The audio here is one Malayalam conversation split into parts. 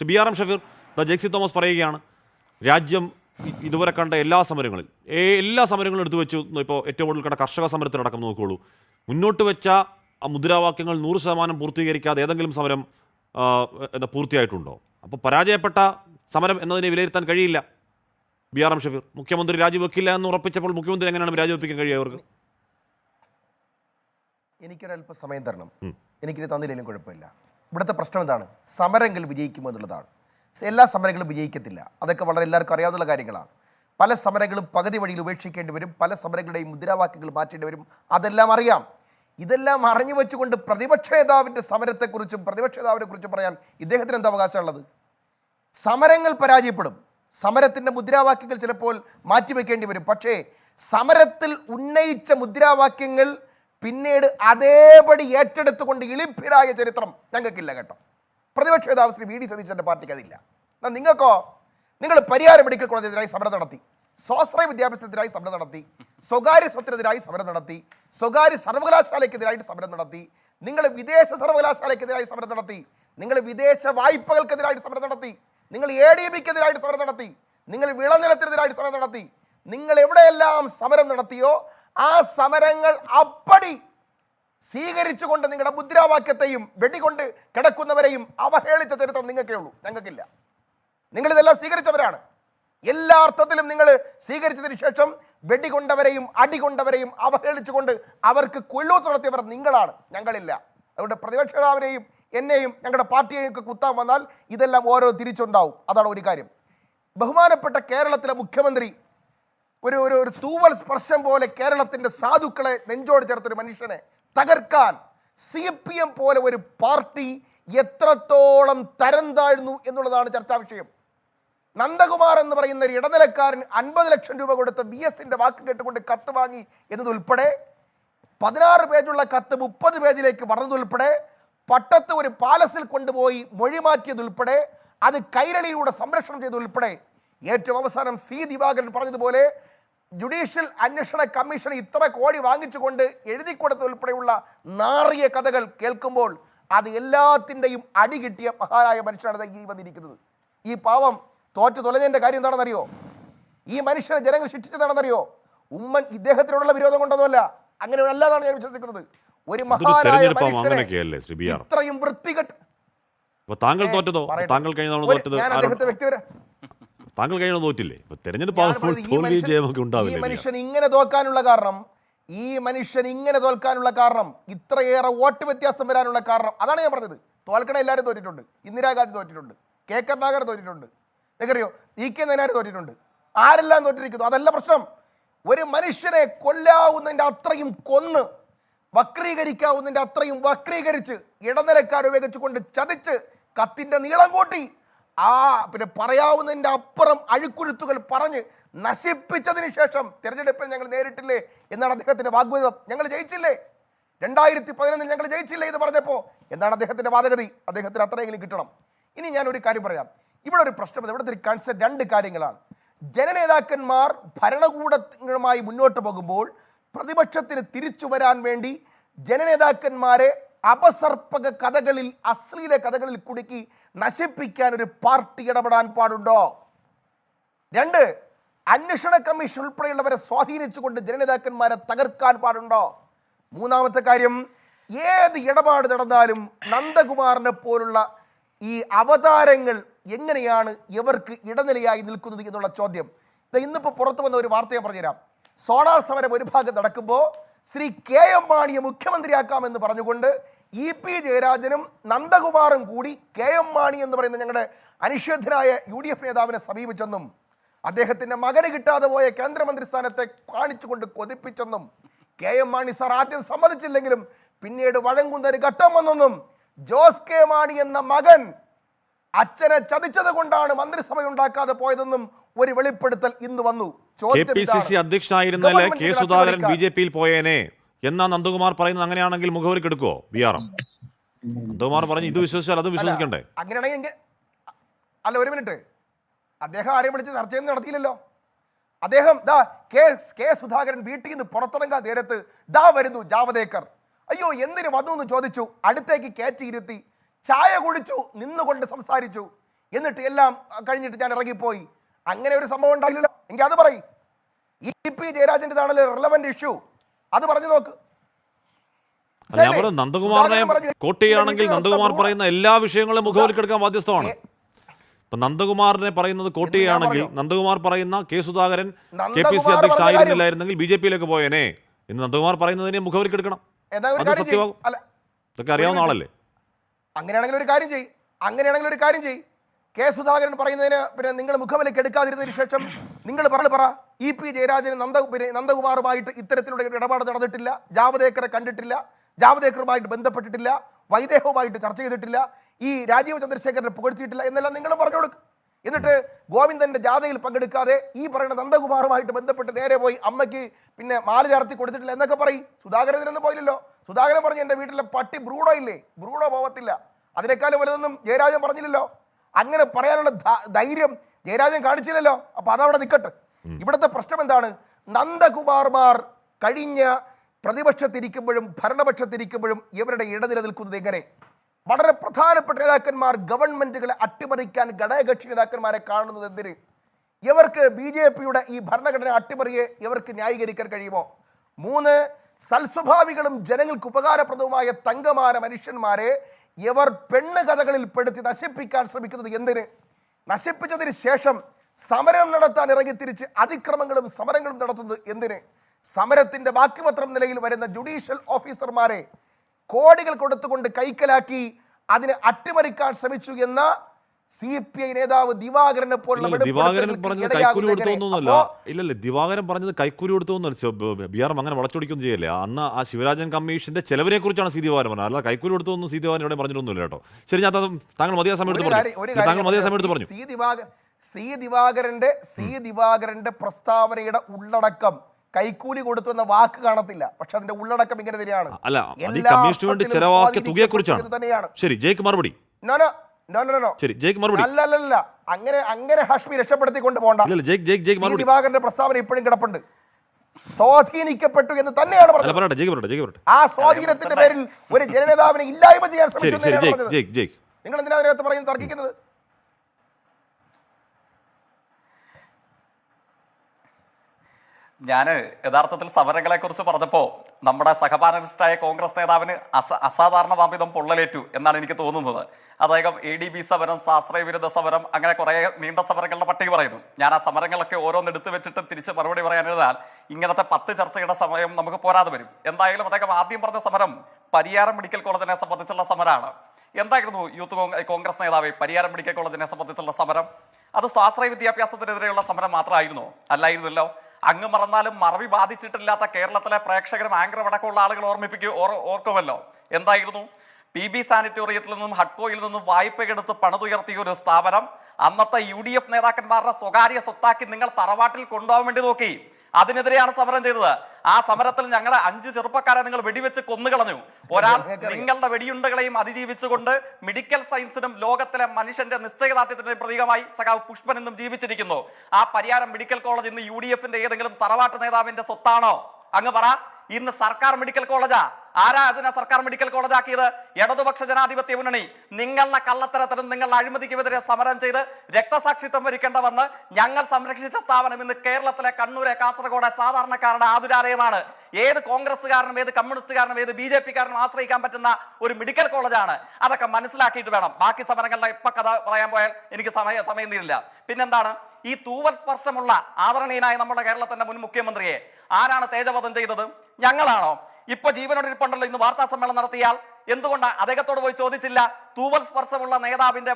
Shri B R M Shafeer the Jexy Thomas പറയുകയാണ് രാജ്യം ഇതുവരെ കണ്ട എല്ലാ സമരങ്ങളിൽ എല്ലാ സമരങ്ങളും എടുത്തു വെച്ചു. ഇപ്പോൾ ഏറ്റവും കൂടുതൽ കണ്ട കർഷക സമരത്തിനടക്കം നോക്കുകയുള്ളൂ. മുന്നോട്ട് വെച്ച ആ മുദ്രാവാക്യങ്ങൾ നൂറ് ശതമാനം പൂർത്തീകരിക്കാതെ ഏതെങ്കിലും സമരം എന്താ പൂർത്തിയായിട്ടുണ്ടോ? അപ്പോൾ പരാജയപ്പെട്ട സമരം എന്നതിനെ വിലയിരുത്താൻ കഴിയില്ല. ബി ആർ എം ഷഫീർ മുഖ്യമന്ത്രി രാജിവെക്കില്ല എന്ന് ഉറപ്പിച്ചപ്പോൾ മുഖ്യമന്ത്രി എങ്ങനെയാണ് രാജിവെപ്പിക്കാൻ കഴിയുക അവർക്ക്? എനിക്കൊരല്പ സമയം തരണം. എനിക്കിത് തന്നില്ലെങ്കിലും കുഴപ്പമില്ല. ഇവിടുത്തെ പ്രശ്നം എന്താണ്? സമരങ്ങൾ വിജയിക്കുമോ എന്നുള്ളതാണ്. എല്ലാ സമരങ്ങളും വിജയിക്കത്തില്ല. അതൊക്കെ വളരെ എല്ലാവർക്കും അറിയാവുന്ന കാര്യങ്ങളാണ്. പല സമരങ്ങളും പകുതി വഴിയിൽ ഉപേക്ഷിക്കേണ്ടി വരും. പല സമരങ്ങളുടെയും മുദ്രാവാക്യങ്ങൾ മാറ്റേണ്ടി വരും. അതെല്ലാം അറിയാം. ഇതെല്ലാം അറിഞ്ഞു വെച്ചുകൊണ്ട് പ്രതിപക്ഷ നേതാവിന്റെ സമരത്തെക്കുറിച്ചും പ്രതിപക്ഷ നേതാവിനെ കുറിച്ചും പറയാൻ ഇദ്ദേഹത്തിന് എന്താ അവകാശമുള്ളത്? സമരങ്ങൾ പരാജയപ്പെടും. സമരത്തിന്റെ മുദ്രാവാക്യങ്ങൾ ചിലപ്പോൾ മാറ്റിവെക്കേണ്ടി വരും. പക്ഷേ സമരത്തിൽ ഉന്നയിച്ച മുദ്രാവാക്യങ്ങൾ പിന്നീട് അതേപടി ഏറ്റെടുത്തുകൊണ്ട് ഇളിപ്പിരായ ചരിത്രം ഞങ്ങൾക്കില്ല കേട്ടോ. പ്രതിപക്ഷ നേതാവ് ശ്രീ വി ഡി സതീശന്റെ പാർട്ടിക്ക് അതില്ല. എന്നാൽ നിങ്ങൾക്കോ? നിങ്ങൾ പരിഹാര മെഡിക്കൽ കോളേജിനെതിരായി സമരം നടത്തി. സ്വാശ്രയ വിദ്യാഭ്യാസത്തിനെതിരായി സമരം നടത്തി. സ്വകാര്യ സ്വത്തിനെതിരായി സമരം നടത്തി. സ്വകാര്യ സർവകലാശാലയ്ക്കെതിരായിട്ട് സമരം നടത്തി. നിങ്ങൾ വിദേശ സർവകലാശാലയ്ക്കെതിരായി സമരം നടത്തി. നിങ്ങൾ വിദേശ വായ്പകൾക്കെതിരായിട്ട് സമരം നടത്തി. നിങ്ങൾ എ ഡി ബിക്കെതിരായിട്ട് സമരം നടത്തി. നിങ്ങൾ വിളനിലത്തിനെതിരായിട്ട് സമരം നടത്തി. നിങ്ങൾ എവിടെയെല്ലാം സമരം നടത്തിയോ ആ സമരങ്ങൾ അപ്പടി സ്വീകരിച്ചുകൊണ്ട് നിങ്ങളുടെ മുദ്രാവാക്യത്തെയും വെടികൊണ്ട് കിടക്കുന്നവരെയും അവഹേളിച്ച ചരിത്രം നിങ്ങൾക്കേ ഉള്ളൂ ഞങ്ങൾക്കില്ല. നിങ്ങളിതെല്ലാം സ്വീകരിച്ചവരാണ്. എല്ലാ അർത്ഥത്തിലും നിങ്ങൾ സ്വീകരിച്ചതിന് ശേഷം വെടികൊണ്ടവരെയും അടികൊണ്ടവരെയും അവഹേളിച്ചുകൊണ്ട് അവർക്ക് കൊല്ലൂത്ത് നടത്തിയവർ നിങ്ങളാണ്. ഞങ്ങളില്ല. അതുകൊണ്ട് പ്രതിപക്ഷ നേതാവിനെയും എന്നെയും ഞങ്ങളുടെ പാർട്ടിയെയും ഒക്കെ കുത്താൻ വന്നാൽ ഇതെല്ലാം ഓരോ തിരിച്ചുണ്ടാവും. അതാണ് ഒരു കാര്യം. ബഹുമാനപ്പെട്ട കേരളത്തിലെ മുഖ്യമന്ത്രി ഒരു ഒരു ഒരു തൂവൽ സ്പർശം പോലെ കേരളത്തിന്റെ സാധുക്കളെ നെഞ്ചോട് ചേർത്തൊരു മനുഷ്യനെ തകർക്കാൻ സി പി എം പോലെ ഒരു പാർട്ടി എത്രത്തോളം തരം താഴ്ന്നു എന്നുള്ളതാണ് ചർച്ചാ വിഷയം. നന്ദകുമാർ എന്ന് പറയുന്ന ഒരു ഇടനിലക്കാരൻ അൻപത് ലക്ഷം രൂപ കൊടുത്ത ബി എസിന്റെ വാക്ക് കേട്ടുകൊണ്ട് കത്ത് വാങ്ങി എന്നതുൾപ്പെടെ പതിനാറ് പേജുള്ള കത്ത് മുപ്പത് പേജിലേക്ക് വളർന്നതുൾപ്പെടെ പട്ടത്ത് ഒരു പാലസിൽ കൊണ്ടുപോയി മൊഴി മാറ്റിയതുൾപ്പെടെ അത് കൈരളിയിലൂടെ സംരക്ഷണം ചെയ്തതുൾപ്പെടെ ഏറ്റവും അവസാനം സി ദിവാകരൻ പറഞ്ഞതുപോലെ ജുഡീഷ്യൽ അന്വേഷണ കമ്മീഷൻ ഇത്ര കോടി വാങ്ങിച്ചുകൊണ്ട് എഴുതി കൊടുത്തതുൾപ്പെടെയുള്ള നാറിയ കഥകൾ കേൾക്കുമ്പോൾ അത് എല്ലാത്തിന്റെയും അടി കിട്ടിയ മഹാനായ മനുഷ്യനാണ് ഈ വന്നിരിക്കുന്നത്. ഈ പാവം തോറ്റു തൊലഞ്ഞതിന്റെ കാര്യം എന്താണെന്നറിയോ? ഈ മനുഷ്യനെ ജനങ്ങൾ ശിക്ഷിച്ചതാണെന്നറിയോ? ഉമ്മൻ ഇദ്ദേഹത്തിനോടുള്ള വിരോധം കൊണ്ടൊന്നുമല്ല. അങ്ങനെ അല്ലാതാണ് ഞാൻ വിശ്വസിക്കുന്നത്. ഒരു മഹാനായ ഇത്രയും വൃത്തികെട്ട് താങ്കൾ തോറ്റതോ? താങ്കൾ കഴിഞ്ഞ തവണ തോറ്റത് ഞാൻ? അദ്ദേഹത്തെ വ്യക്തിപര താങ്കൾ കഴിഞ്ഞ തോറ്റില്ലേ? ഇപ്പൊ തെരഞ്ഞെടുപ്പ് തോൽവിയും മനുഷ്യൻ- ജയമൊക്കെ ഉണ്ടാവില്ലേ മനുഷ്യൻ ഇങ്ങനെ തോക്കാനുള്ള കാരണം ഈ മനുഷ്യൻ ഇങ്ങനെ തോൽക്കാനുള്ള കാരണം ഇത്രയേറെ വോട്ട് വ്യത്യാസം വരാനുള്ള കാരണം അതാണ് ഞാൻ പറഞ്ഞത്. തോൽക്കണ എല്ലാവരും തോറ്റിട്ടുണ്ട്. ഇന്ദിരാഗാന്ധി തോറ്റിട്ടുണ്ട്. കെ. കരുണാകരൻ തോറ്റിട്ടുണ്ട്. നിങ്ങൾക്കറിയോ? ഇ. കെ. നയനാർ തോറ്റിട്ടുണ്ട്. ആരെല്ലാം തോറ്റിരിക്കുന്നു? അതല്ല പ്രശ്നം. ഒരു മനുഷ്യനെ കൊല്ലാവുന്നതിന്റെ അത്രയും കൊന്ന് വക്രീകരിക്കാവുന്നതിന്റെ അത്രയും വക്രീകരിച്ച് ഇടനിലക്കാർ ഉപയോഗിച്ചുകൊണ്ട് ചതിച്ച് കത്തിന്റെ നീളം കൂട്ടി ആ പിന്നെ പറയാവുന്നതിന്റെ അപ്പുറം അഴുക്കുരുത്തുകൾ പറഞ്ഞ് നശിപ്പിച്ചതിന് ശേഷം തിരഞ്ഞെടുപ്പിൽ ഞങ്ങൾ നേരിട്ടില്ലേ എന്നാണ് അദ്ദേഹത്തിന്റെ വാഗ്വാദം. ഞങ്ങൾ ജയിച്ചില്ലേ? രണ്ടായിരത്തി പതിനൊന്നിൽ ഞങ്ങൾ ജയിച്ചില്ലേ എന്ന് പറഞ്ഞപ്പോൾ എന്താണ് അദ്ദേഹത്തിന്റെ വാദഗതി? അദ്ദേഹത്തിന് അത്രയെങ്കിലും കിട്ടണം. ഇനി ഞാൻ ഒരു കാര്യം പറയാം. ഇവിടെ ഒരു പ്രശ്നം ഇവിടുത്തെ ഒരു കൺസെപ്റ്റ് രണ്ട് കാര്യങ്ങളാണ്. ജനനേതാക്കന്മാർ ഭരണകൂടങ്ങളുമായി മുന്നോട്ട് പോകുമ്പോൾ പ്രതിപക്ഷത്തിന് തിരിച്ചു വരാൻ വേണ്ടി ജനനേതാക്കന്മാരെ അപസർപ്പക കഥകളിൽ അശ്ലീല കഥകളിൽ കുടുക്കി നശിപ്പിക്കാൻ ഒരു പാർട്ടി ഇടപെടാൻ പാടുണ്ടോ? രണ്ട് അന്വേഷണ കമ്മീഷൻ ഉൾപ്പെടെയുള്ളവരെ സ്വാധീനിച്ചുകൊണ്ട് ജനനേതാക്കന്മാരെ തകർക്കാൻ പാടുണ്ടോ? മൂന്നാമത്തെ കാര്യം ഏത് ഇടപാട് നടന്നാലും നന്ദകുമാറിനെ പോലുള്ള ഈ അവതാരങ്ങൾ എങ്ങനെയാണ് ഇവർക്ക് ഇടനിലയായി നിൽക്കുന്നത് എന്നുള്ള ചോദ്യം. ഇന്നിപ്പോ ഇന്നിപ്പോൾ പുറത്തു വന്ന ഒരു വാർത്തയെ പറഞ്ഞുതരാം. സോളാർ സമരം ഒരു ഭാഗം നടക്കുമ്പോൾ ശ്രീ കെ എം മാണിയെ മുഖ്യമന്ത്രിയാക്കാമെന്ന് പറഞ്ഞുകൊണ്ട് ഇ പി ജയരാജനും നന്ദകുമാറും കൂടി കെ എം മാണി എന്ന് പറയുന്ന ഞങ്ങളുടെ അനിഷേധനായ യു ഡി എഫ് നേതാവിനെ സമീപിച്ചെന്നും അദ്ദേഹത്തിന്റെ മകന് കിട്ടാതെ പോയ കേന്ദ്രമന്ത്രി സ്ഥാനത്തെ കാണിച്ചുകൊണ്ട് കൊതിപ്പിച്ചെന്നും കെ എം മാണി സാർ ആദ്യം സമ്മതിച്ചില്ലെങ്കിലും പിന്നീട് വഴങ്ങുന്ന ഒരു ഘട്ടം വന്നെന്നും ജോസ് കെ മാണി എന്ന മകൻ അച്ഛനെ ചതിച്ചത് കൊണ്ടാണ് മന്ത്രിസഭ ഉണ്ടാക്കാതെ പോയതെന്നും ഒരു വെളിപ്പെടുത്തൽ ഇന്ന് വന്നു. കെ പി സി സി അധ്യക്ഷനായിരുന്നല്ലേ കെ സുധാകരൻ ബി ജെ പിയിൽ പോയേനെ. എന്നാ നന്ദകുമാർ പറയുന്നത് അങ്ങനെയാണെങ്കിൽ മുഖവരിക്ക് എടുക്കുവോ ബി ആർ എം നന്ദകുമാർ പറഞ്ഞു ഇത് വിശ്വസിച്ചാൽ അത് വിശ്വസിക്കണ്ടേ? അങ്ങനെയാണെങ്കിൽ അല്ല ഒരു മിനിറ്റ്. അദ്ദേഹം ആരെയും വിളിച്ച് ചർച്ചയൊന്നും നടത്തിയില്ലല്ലോ. അദ്ദേഹം ദാ കെ കെ സുധാകരൻ വീട്ടിൽ നിന്ന് പുറത്തിറങ്ങാൻ നേരത്ത് ദാ വരുന്നു ജാവദേക്കർ. അയ്യോ എന്തിന് വന്നു എന്ന് ചോദിച്ചു. അടുത്തേക്ക് കയറ്റിയിരുത്തി ചായ കുടിച്ചു നിന്നുകൊണ്ട് സംസാരിച്ചു. എന്നിട്ട് എല്ലാം കഴിഞ്ഞിട്ട് ഞാൻ ഇറങ്ങിപ്പോയി. അങ്ങനെ ഒരു സംഭവം ഉണ്ടായില്ലല്ലോ. എങ്കിൽ അത് പറയും. ഇ പി ജയരാജന്റെതാണല്ലോ റിലവന്റ് ഇഷ്യൂ അത് പറഞ്ഞു നോക്ക്. നന്ദകുമാറിനെ സുധാകരൻ പറഞ്ഞു, കോട്ട് ചെയ്യുകയാണെങ്കിൽ ഇതിന്റെ നന്ദകുമാർ പറയുന്ന എല്ലാ വിഷയങ്ങളും മുഖവിലക്കെടുക്കാൻ ബാധ്യസ്ഥമാണ്. ഇപ്പൊ നന്ദകുമാറിനെ പറയുന്നത് കോട്ടിയാണെങ്കിൽ. നന്ദകുമാർ പറയുന്ന K Sudhakaran K P C ആയിരുന്നില്ലായിരുന്നെങ്കിൽ B J പിയിലേക്ക് പോയേനെ. എന്ന് നന്ദകുമാർ പറയുന്നതിനെ മുഖവിലക്കെടുക്കണം. അത് സത്യമാകും. ഇതൊക്കെ അറിയാവുന്ന ആളല്ലേ? അങ്ങനെയാണെങ്കിൽ ഒരു കാര്യം ചെയ്യും. അങ്ങനെയാണെങ്കിൽ ഒരു കാര്യം ചെയ്യും. കെ സുധാകരൻ പറയുന്നതിന് പിന്നെ നിങ്ങൾ മുഖവിലേക്ക് എടുക്കാതിരുന്നതിന് ശേഷം നിങ്ങൾ പറഞ്ഞു പറ ഇ പി ജയരാജന് നന്ദ നന്ദകുമാറുമായിട്ട് ഇത്തരത്തിലുള്ള ഇടപാട് നടന്നിട്ടില്ല ജാവദേക്കറെ കണ്ടിട്ടില്ല ജാവദേക്കറുമായിട്ട് ബന്ധപ്പെട്ടിട്ടില്ല വൈദേഹവുമായിട്ട് ചർച്ച ചെയ്തിട്ടില്ല ഈ രാജീവ് ചന്ദ്രശേഖരനെ പുകഴ്ത്തിയിട്ടില്ല എന്നെല്ലാം നിങ്ങൾ പറഞ്ഞു കൊടുക്കും. എന്നിട്ട് ഗോവിന്ദന്റെ ജാഥയിൽ പങ്കെടുക്കാതെ ഈ പറയുന്ന നന്ദകുമാറുമായിട്ട് ബന്ധപ്പെട്ട് നേരെ പോയി അമ്മയ്ക്ക് പിന്നെ മാല ചാർത്തി കൊടുത്തിട്ടില്ല എന്നൊക്കെ പറയും. സുധാകരൻ ഇതിനൊന്നും പോയില്ലല്ലോ. സുധാകരൻ പറഞ്ഞു എന്റെ വീട്ടിലെ പട്ടി ബ്രൂഡോ ഇല്ലേ? ബ്രൂഡോ പോവത്തില്ല. അതിനേക്കാളും വലുതൊന്നും ജയരാജൻ പറഞ്ഞില്ലല്ലോ. അങ്ങനെ പറയാനുള്ള ധൈര്യം ജയരാജൻ കാണിച്ചില്ലല്ലോ. അപ്പൊ അതവിടെ നിൽക്കട്ടെ ഇവിടുത്തെ പ്രശ്നം എന്താണ്? നന്ദകുമാർമാർ കഴിഞ്ഞ പ്രതിപക്ഷത്തിരിക്കുമ്പോഴും ഭരണപക്ഷത്തിരിക്കുമ്പോഴും ഇവരുടെ ഇടനില നിൽക്കുന്നത് എങ്ങനെ? വളരെ പ്രധാനപ്പെട്ട നേതാക്കന്മാർ ഗവൺമെന്റുകളെ അട്ടിമറിക്കാൻ ഘടകകക്ഷി നേതാക്കന്മാരെ കാണുന്നത് എന്തിന്? ഇവർക്ക് ബി ജെ പിയുടെ ഈ ഭരണഘടന അട്ടിമറിയെ ഇവർക്ക് ന്യായീകരിക്കാൻ കഴിയുമോ? മൂന്ന് സൽസ്വഭാവികളും ജനങ്ങൾക്ക് ഉപകാരപ്രദവുമായ തങ്കമാര മനുഷ്യന്മാരെ ഇവർ പെണ്ണ് കഥകളിൽ പെടുത്തി നശിപ്പിക്കാൻ ശ്രമിക്കുന്നത് എന്തിന്? നശിപ്പിച്ചതിന് ശേഷം സമരം നടത്താൻ ഇറങ്ങി തിരിച്ച് അതിക്രമങ്ങളും സമരങ്ങളും നടത്തുന്നത് എന്തിന്? സമരത്തിന്റെ ബാക്കിപത്രം നിലയിൽ വരുന്ന ജുഡീഷ്യൽ ഓഫീസർമാരെ കോടികൾ കൊടുത്തുകൊണ്ട് കൈക്കലാക്കി അതിനെ അട്ടിമറിക്കാൻ ശ്രമിച്ചു എന്ന സി പി ഐ നേതാവ് ദിവാകരനെ പോലുള്ള ദിവാകരൻ പറഞ്ഞത് കൈക്കൂലി? കൊടുത്തൊന്നുമല്ല ഇല്ലല്ലേ ദിവാകരൻ പറഞ്ഞത് കൈക്കൂലി കൊടുത്തോന്നല്ല ബിആർ അങ്ങനെ വളച്ചൊടിക്കൊന്നും ചെയ്യല്ല? അന്ന് ആ ശിവരാജൻ കമ്മീഷന്റെ ചെലവിനെ കുറിച്ചാണ് സി ദിവാകരൻ പറഞ്ഞത്. അല്ല കൈക്കൂലി കൊടുത്തൊന്നും സി ദിവാകരൻ ഇവിടെ പറഞ്ഞിട്ടൊന്നുമില്ല കേട്ടോ. ശരി ഞാൻ താങ്കൾ മതിയായ സമയം എടുത്ത് പറഞ്ഞു. താങ്കൾ മതിയായ സമയം എടുത്ത് പറഞ്ഞു. സി ദിവാകരൻ സി ദിവാകരന്റെ സി ദിവാകരന്റെ പ്രസ്താവനയുടെ ഉള്ളടക്കം കൈക്കൂലി കൊടുത്തു എന്ന വാക്ക് കാണത്തില്ല. പക്ഷെ അതിന്റെ ഉള്ളടക്കം ഇങ്ങനെ തന്നെയാണ്. അല്ല കമ്മീഷന് വേണ്ടി ചെലവാക്കിയ തുകയെ കുറിച്ചാണ് ശരി ജയ്ക്ക് മറുപടി ശരി ജയ്ക്ക് മറുപടി. അല്ല അല്ല അല്ല അങ്ങനെ അങ്ങനെ ഹാഷ്മി രക്ഷപ്പെടുത്തിക്കൊണ്ട് പോകണ്ട. ഇല്ലല്ല ജയ്ക്ക് ജയ്ക്ക് ജയ്ക്ക് മറുപടി. ദിവാകരന്റെ പ്രസ്താവന ഇപ്പോഴും കിടപ്പുണ്ട്. സ്വാധീനിക്കപ്പെട്ടു എന്ന് തന്നെയാണ് പറഞ്ഞത്. ആ സ്വാധീനത്തിന്റെ പേരിൽ ഒരു ജനനേതാവിനെ ഇല്ലായ്മ ചെയ്യാൻ ശരി ശ്രമിച്ചു നിങ്ങൾ എന്തിനാ അതിനകത്ത് പറയുന്നത് തർക്കിക്കുന്നത്? ഞാൻ യഥാർത്ഥത്തിൽ സമരങ്ങളെ കുറിച്ച് പറഞ്ഞപ്പോൾ നമ്മുടെ സഹപാനലിസ്റ്റായ കോൺഗ്രസ് നേതാവിന് അസ അസാധാരണ വാമ്പിതം പൊള്ളലേറ്റു എന്നാണ് എനിക്ക് തോന്നുന്നത്. അദ്ദേഹം എ ഡി ബി സമരം സാശ്രയ വിരുദ്ധ സമരം അങ്ങനെ കുറേ നീണ്ട സമരങ്ങളുടെ പട്ടിക പറയുന്നു. ഞാൻ ആ സമരങ്ങളൊക്കെ ഓരോന്ന് എടുത്തു വെച്ചിട്ട് തിരിച്ച് മറുപടി പറയാനിരുന്നാൽ ഇങ്ങനത്തെ പത്ത് ചർച്ചയുടെ സമയം നമുക്ക് പോരാതെ വരും. എന്തായാലും അദ്ദേഹം ആദ്യം പറഞ്ഞ സമരം പരിയാരം മെഡിക്കൽ കോളേജിനെ സംബന്ധിച്ചുള്ള സമരമാണ് എന്തായിരുന്നു യൂത്ത് കോൺഗ്രസ് നേതാവ് പരിയാരം മെഡിക്കൽ കോളേജിനെ സംബന്ധിച്ചുള്ള സമരം? അത് സ്വാശ്രയ വിദ്യാഭ്യാസത്തിനെതിരെയുള്ള സമരം മാത്രമായിരുന്നോ? അല്ലായിരുന്നല്ലോ. അങ്ങ് മറന്നാലും മറവി ബാധിച്ചിട്ടില്ലാത്ത കേരളത്തിലെ പ്രേക്ഷകരും ആങ്കർ അടക്കമുള്ള ആളുകൾ ഓർമ്മിപ്പിക്കൂ ഓർ ഓർക്കുമല്ലോ. എന്തായിരുന്നു? പി ബി സാനിറ്റോറിയത്തിൽ നിന്നും ഹഡ്കോയിൽ നിന്നും വായ്പയെടുത്ത് പണിതുയർത്തിയ ഒരു സ്ഥാപനം. അന്നത്തെ യു ഡി എഫ് നേതാക്കന്മാരുടെ സ്വകാര്യ സ്വത്താക്കി നിങ്ങൾ തറവാട്ടിൽ കൊണ്ടുപോകാൻ വേണ്ടി നോക്കി. അതിനെതിരെയാണ് സമരം ചെയ്തത്. ആ സമരത്തിൽ ഞങ്ങളുടെ അഞ്ച് ചെറുപ്പക്കാരെ നിങ്ങൾ വെടിവെച്ച് കൊന്നുകളഞ്ഞു. ഒരാൾ നിങ്ങളുടെ വെടിയുണ്ടകളെയും അതിജീവിച്ചുകൊണ്ട് മെഡിക്കൽ സയൻസിനും ലോകത്തിലെ മനുഷ്യന്റെ നിശ്ചയദാർഢ്യത്തിന്റെ പ്രതീകമായി സഖാവ് പുഷ്പൻ എന്നും ജീവിച്ചിരിക്കുന്നു. ആ പരിയാരം മെഡിക്കൽ കോളേജ് ഇന്ന് യു ഡി എഫിന്റെ ഏതെങ്കിലും തറവാട്ട് നേതാവിന്റെ സ്വത്താണോ? അങ്ങ് പറ. ഇന്ന് സർക്കാർ മെഡിക്കൽ കോളേജാ. ആരാ അതിനെ സർക്കാർ മെഡിക്കൽ കോളേജ് ആക്കിയത്? ഇടതുപക്ഷ ജനാധിപത്യ മുന്നണി. നിങ്ങളുടെ കള്ളത്തരത്തിനും നിങ്ങളുടെ അഴിമതിക്കുമെതിരെ സമരം ചെയ്ത് രക്തസാക്ഷിത്വം വരിക്കേണ്ട വന്ന് ഞങ്ങൾ സംരക്ഷിച്ച സ്ഥാപനം ഇന്ന് കേരളത്തിലെ കണ്ണൂരെ കാസർഗോഡ് സാധാരണക്കാരുടെ ആതുരാലയമാണ്. ഏത് കോൺഗ്രസ്സുകാരനും ഏത് കമ്മ്യൂണിസ്റ്റുകാരനും ഏത് ബി ജെ ആശ്രയിക്കാൻ പറ്റുന്ന ഒരു മെഡിക്കൽ കോളേജാണ്. അതൊക്കെ മനസ്സിലാക്കിയിട്ട് വേണം. ബാക്കി സമരങ്ങളുടെ ഇപ്പൊ കഥ പറയാൻ പോയാൽ എനിക്ക് സമയ സമയം തീരില്ല. പിന്നെന്താണ്? ഈ തൂവൽ സ്പർശമുള്ള ആദരണീയനായ നമ്മുടെ കേരളത്തിന്റെ മുൻ മുഖ്യമന്ത്രിയെ ആരാണ് തേജവധം ചെയ്തത്? ഞങ്ങളാണോ? ഇപ്പൊ ജീവനോടിരിപ്പുണ്ടല്ലോ. ഇന്ന് വാർത്താ സമ്മേളനം നടത്തിയാൽ എന്തുകൊണ്ടാണ് അദ്ദേഹത്തോട് പോയി ചോദിച്ചില്ല. തൂവൽ സ്പർശമുള്ള നേതാവിന്റെ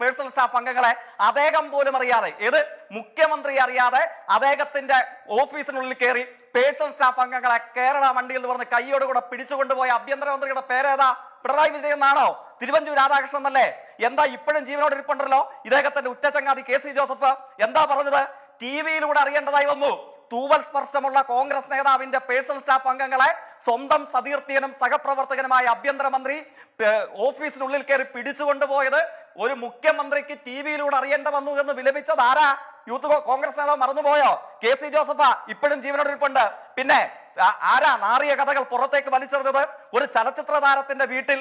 പേഴ്സണൽ സ്റ്റാഫ് അംഗങ്ങളെ അദ്ദേഹം പോലും അറിയാതെ ഏത്? മുഖ്യമന്ത്രി അറിയാതെ അദ്ദേഹത്തിന്റെ ഓഫീസിനുള്ളിൽ കയറി പേഴ്സണൽ സ്റ്റാഫ് അംഗങ്ങളെ കേരള വണ്ടിയിൽ നിന്ന് പറഞ്ഞ് കൈയോടുകൂടെ പിടിച്ചുകൊണ്ടുപോയ ആഭ്യന്തരമന്ത്രിയുടെ പേരേതാ? പിണറായി വിജയൻ എന്നാണോ? തിരുവഞ്ചൂർ രാധാകൃഷ്ണൻ അല്ലേ എന്താ ഇപ്പോഴും ജീവനോട് ഇരിപ്പുണ്ടല്ലോ ഇദ്ദേഹത്തിന്റെ ഉറ്റച്ചങ്ങാതി കെ സി ജോസഫ് എന്താ പറഞ്ഞത്? ടി വിയിലൂടെ അറിയേണ്ടതായി വന്നു. തൂവൽ സ്പർശമുള്ള കോൺഗ്രസ് നേതാവിന്റെ പേഴ്സണൽ സ്റ്റാഫ് അംഗങ്ങളെ സ്വന്തം സതീർത്ഥ്യനും സഹപ്രവർത്തകനുമായ ആഭ്യന്തരമന്ത്രി ഓഫീസിനുള്ളിൽ കയറി പിടിച്ചുകൊണ്ടുപോയത് ഒരു മുഖ്യമന്ത്രിക്ക് ടി വിയിലൂടെ അറിയേണ്ട വന്നു എന്ന് വിലപിച്ചത് ആരാ? യൂത്ത് കോൺഗ്രസ് നേതാവ് മറന്നുപോയോ? കെ സി ജോസഫ ഇപ്പോഴും ജീവനോടിരിപ്പുണ്ട്. പിന്നെ ആരാ നാറിയ കഥകൾ പുറത്തേക്ക് വലിച്ചെറിഞ്ഞത്? ഒരു ചലച്ചിത്ര താരത്തിന്റെ വീട്ടിൽ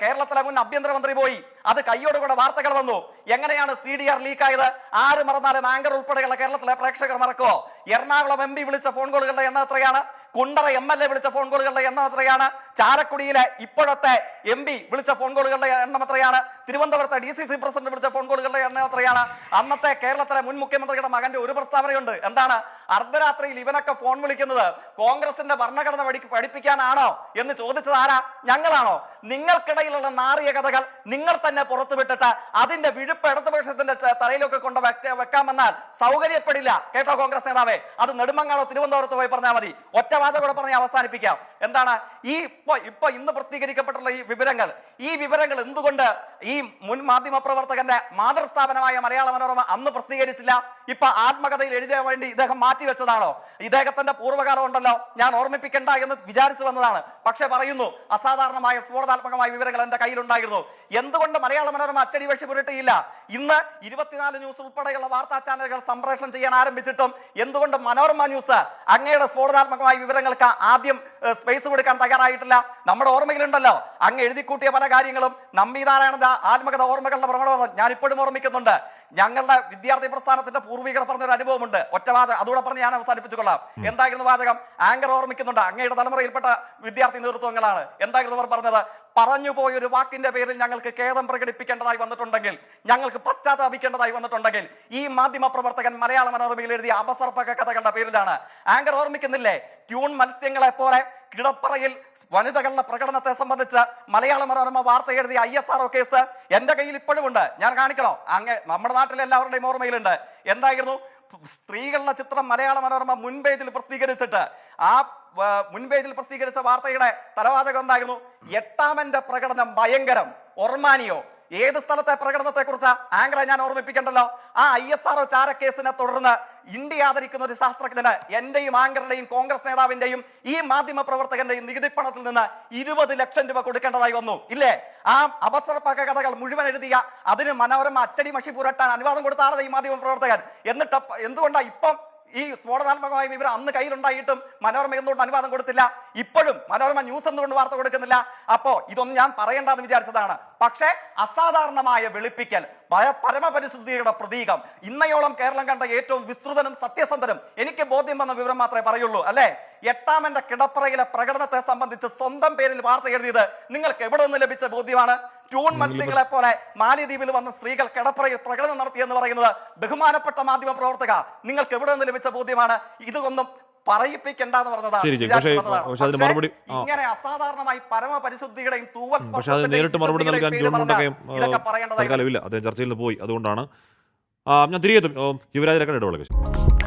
കേരളത്തിലെ മുൻ ആഭ്യന്തരമന്ത്രി പോയി. അത് കൈയോടുകൂടെ വാർത്തകൾ വന്നു. എങ്ങനെയാണ് സി ഡി ആർ ലീക്ക് ആയത് ആര് മറന്നാലും ആങ്കർ ഉൾപ്പെടെയുള്ള കേരളത്തിലെ പ്രേക്ഷകർ മറക്കുമോ എറണാകുളം എം പി വിളിച്ച ഫോൺ കോളുകളുടെ എണ്ണം എത്രയാണ്? കുണ്ടറ എം എൽ എ വിളിച്ച ഫോൺ കോളുകളുടെ എണ്ണം എത്രയാണ്? ചാരക്കുടിയിലെ ഇപ്പോഴത്തെ എം പി വിളിച്ച ഫോൺ കോളുകളുടെ എണ്ണം എത്രയാണ്? തിരുവനന്തപുരത്തെ ഡി സി സി പ്രസിഡന്റ് വിളിച്ച ഫോൺ കോളുകളുടെ എണ്ണം എത്രയാണ്? അന്നത്തെ കേരളത്തിലെ മുൻ മുഖ്യമന്ത്രിയുടെ മകന്റെ ഒരു പ്രസ്താവനയുണ്ട്. എന്താണ്? അർദ്ധരാത്രിയിൽ ഇവനൊക്കെ ഫോൺ വിളിക്കുന്നത് കോൺഗ്രസിന്റെ ഭരണഘടന പഠി പഠിപ്പിക്കാനാണോ എന്ന് ചോദിച്ചത് ആരാ? ഞങ്ങളാണോ? നിങ്ങൾക്കിടയിലുള്ള നാറിയ കഥകൾ നിങ്ങൾ തന്നെ പുറത്തുവിട്ടിട്ട് അതിന്റെ വിഴുപ്പ് ഇടതുപക്ഷത്തിന്റെ തലയിലൊക്കെ കൊണ്ട് വെക്ക- വെക്കാമെന്നാൽ സൗകര്യപ്പെടില്ല. കേട്ടോ കോൺഗ്രസ് നേതാവേ? അത് നെടുമങ്ങാളോ തിരുവനന്തപുരത്ത് പോയി പറഞ്ഞാൽ മതി. ഒറ്റ വാചകൂടെ പറഞ്ഞ് അവസാനിപ്പിക്കാം. എന്താണ്? ഈ ഇപ്പൊ ഇപ്പൊ ഇന്ന് പ്രസിദ്ധീകരിക്കപ്പെട്ടുള്ള ഈ വിവരങ്ങൾ ഈ വിവരങ്ങൾ എന്തുകൊണ്ട് ഈ മുൻ മാധ്യമ പ്രവർത്തകന്റെ മാതൃസ്ഥാപനമായ മലയാള മനോരമ അന്ന് പ്രസിദ്ധീകരിച്ചില്ല? ഇപ്പൊ ആത്മകഥയിൽ എഴുതിയ വേണ്ടി ഇദ്ദേഹം മാറ്റിവെച്ചതാണോ ഇദ്ദേഹത്തിന്റെ പൂർവകാലം ഉണ്ടല്ലോ ഞാൻ ഓർമ്മിപ്പിക്കണ്ട എന്ന് വിചാരിച്ചു വന്നതാണ്. പക്ഷെ പറയുന്നു അസാധാരണമായ സ്ഫോടനാത്മകമായ വിവരങ്ങൾ എന്റെ കയ്യിലുണ്ടായിരുന്നു. എന്തുകൊണ്ട് മലയാള മനോരമ അച്ചടി വേഷി പുരട്ടിയില്ല? ഇന്ന് ഇരുപത്തിനാല് ന്യൂസ് ഉൾപ്പെടെയുള്ള വാർത്താ ചാനലുകൾ സംപ്രേഷണം ചെയ്യാൻ ആരംഭിച്ചിട്ടും എന്തുകൊണ്ട് മനോരമ ന്യൂസ് അങ്ങയുടെ സ്ഫോടനാത്മകമായ വിവരങ്ങൾക്ക് ആദ്യം സ്പേസ് കൊടുക്കാൻ തയ്യാറായിട്ടില്ല. നമ്മുടെ ഓർമ്മയിലുണ്ടല്ലോ. അങ്ങ് എഴുതിക്കൂട്ടിയ പല കാര്യങ്ങളും. നമ്പി നാരായണ ആത്മകഥ ഓർമ്മകളുടെ പ്രകടനം ഞാൻ ഇപ്പോഴും ഓർമ്മിക്കുന്നുണ്ട്. ഞങ്ങളുടെ വിദ്യാർത്ഥി പ്രസ്ഥാനത്തിന്റെ പൂർവികർ പറഞ്ഞൊരു അനുഭവമുണ്ട്. ഒറ്റ വാചകം. അതുകൂടെ പറഞ്ഞ് ഞാൻ അവസാനിപ്പിച്ചുകൊള്ളാം. എന്തായിരുന്നു വാചകം? ആങ്കർ ഓർമ്മിക്കുന്നുണ്ട്. അങ്ങയുടെ തലമുറയിൽപ്പെട്ട വിദ്യാർത്ഥി നേതൃത്വങ്ങളാണ്. എന്തായിരുന്നു അവർ പറഞ്ഞത്? പറഞ്ഞു പോയ ഒരു വാക്കിന്റെ പേരിൽ ഞങ്ങൾക്ക് ഖേദം പ്രകടിപ്പിക്കേണ്ടതായി വന്നിട്ടുണ്ടെങ്കിൽ ഞങ്ങൾക്ക് പശ്ചാത്താപിക്കേണ്ടതായി വന്നിട്ടുണ്ടെങ്കിൽ ഈ മാധ്യമ പ്രവർത്തകൻ മലയാള മനോരമയിൽ എഴുതിയ അപസർപ്പക കഥകളുടെ പേരിലാണ്. ആങ്കർ ഓർമ്മിക്കുന്നില്ലേ? ട്യൂൺ മത്സ്യങ്ങളെ പോലെ കിടപ്പറയിൽ വനിതകളുടെ പ്രകടനത്തെ സംബന്ധിച്ച് മലയാള മനോരമ വാർത്ത എഴുതിയ ഐ എസ് ആർ കേസ് എന്റെ കയ്യിൽ ഇപ്പോഴും ഉണ്ട്. ഞാൻ കാണിക്കണോ? അങ്ങ് നമ്മുടെ നാട്ടിലെ എല്ലാവരുടെയും ഓർമ്മയിലുണ്ട്. എന്തായിരുന്നു? സ്ത്രീകളുടെ ചിത്രം മലയാള മനോരമ മുൻപേജിൽ പ്രസിദ്ധീകരിച്ചിട്ട്. ആ മുൻപേജിൽ പ്രസിദ്ധീകരിച്ച വാർത്തയുടെ തലവാചകം എന്തായിരുന്നു? എട്ടാമന്റെ പ്രകടനം ഭയങ്കരം. ഒർമാനിയോ ഏത് സ്ഥലത്തെ പ്രകടനത്തെ കുറിച്ച് ആങ്കറെ ഞാൻ ഓർമ്മിപ്പിക്കണ്ടല്ലോ. ആ ഐ എസ് ആർ ഒ ചാരക്കേസിനെ തുടർന്ന് ഇന്ത്യ ആദരിക്കുന്ന ഒരു ശാസ്ത്രജ്ഞന് എന്റെയും ആങ്കറുടെയും കോൺഗ്രസ് നേതാവിന്റെയും ഈ മാധ്യമ പ്രവർത്തകന്റെയും നികുതി പണത്തിൽ നിന്ന് ഇരുപത് ലക്ഷം രൂപ കൊടുക്കേണ്ടതായി വന്നു. ഇല്ലേ? ആ അവസരപ്പക കഥകൾ മുഴുവൻ എഴുതിയ അതിന് മനോരമ അച്ചടി മഷി പുരട്ടാൻ അനുവാദം കൊടുത്താണ് ഈ മാധ്യമ പ്രവർത്തകൻ. എന്നിട്ട് എന്തുകൊണ്ടാണ് എന്തുകൊണ്ടാ ഇപ്പം ഈ സ്ഫോടനാത്മകമായ വിവരം അന്ന് കയ്യിലുണ്ടായിട്ടും മനോരമ എന്തുകൊണ്ട് അനുവാദം കൊടുത്തില്ല? ഇപ്പോഴും മനോരമ ന്യൂസ് എന്തുകൊണ്ട് വാർത്ത കൊടുക്കുന്നില്ല? അപ്പോ ഇതൊന്നും ഞാൻ പറയേണ്ടെന്ന് വിചാരിച്ചതാണ്. പക്ഷേ അസാധാരണമായ വെളുപ്പിക്കൽ പരമപരിശുദ്ധിയുടെ പ്രതീകം. ഇന്നയോളം കേരളം കണ്ട ഏറ്റവും വിസ്തൃതനും സത്യസന്ധനും എനിക്ക് ബോധ്യം വന്ന വിവരം മാത്രമേ പറയുള്ളൂ അല്ലേ? എട്ടാമന്റെ കിടപ്പറയിലെ പ്രകടനത്തെ സംബന്ധിച്ച് സ്വന്തം പേരിൽ വാർത്ത എഴുതിയത് നിങ്ങൾക്ക് എവിടെ നിന്ന് ലഭിച്ച ബോധ്യമാണ്? ട്യൂൺ മത്സ്യങ്ങളെ പോലെ മാലിദ്വീപിൽ വന്ന സ്ത്രീകൾ കിടപ്പറയിൽ പ്രകടനം നടത്തി എന്ന് പറയുന്നത് ബഹുമാനപ്പെട്ട മാധ്യമ പ്രവർത്തക നിങ്ങൾക്ക് എവിടെ നിന്ന് ലഭിച്ച ബോധ്യമാണ്? ഇതൊന്നും പറയിപ്പിക്കണ്ട എന്ന് പറഞ്ഞതാണ്. ഇങ്ങനെ അസാധാരണമായി പരമപരിശുദ്ധിയുടെയും തൂവൽ പക്ഷെ അത് നേരിട്ട് മറുപടി നൽകാൻ ജോൺ മുണ്ടക്കയം തൽക്കാലമില്ല അദ്ദേഹം ചർച്ചയിൽ നിന്ന് പോയി. അതുകൊണ്ടാണ് ഞാൻ തിരികെ യുവരാജ് രക്കൻ ഇടവേള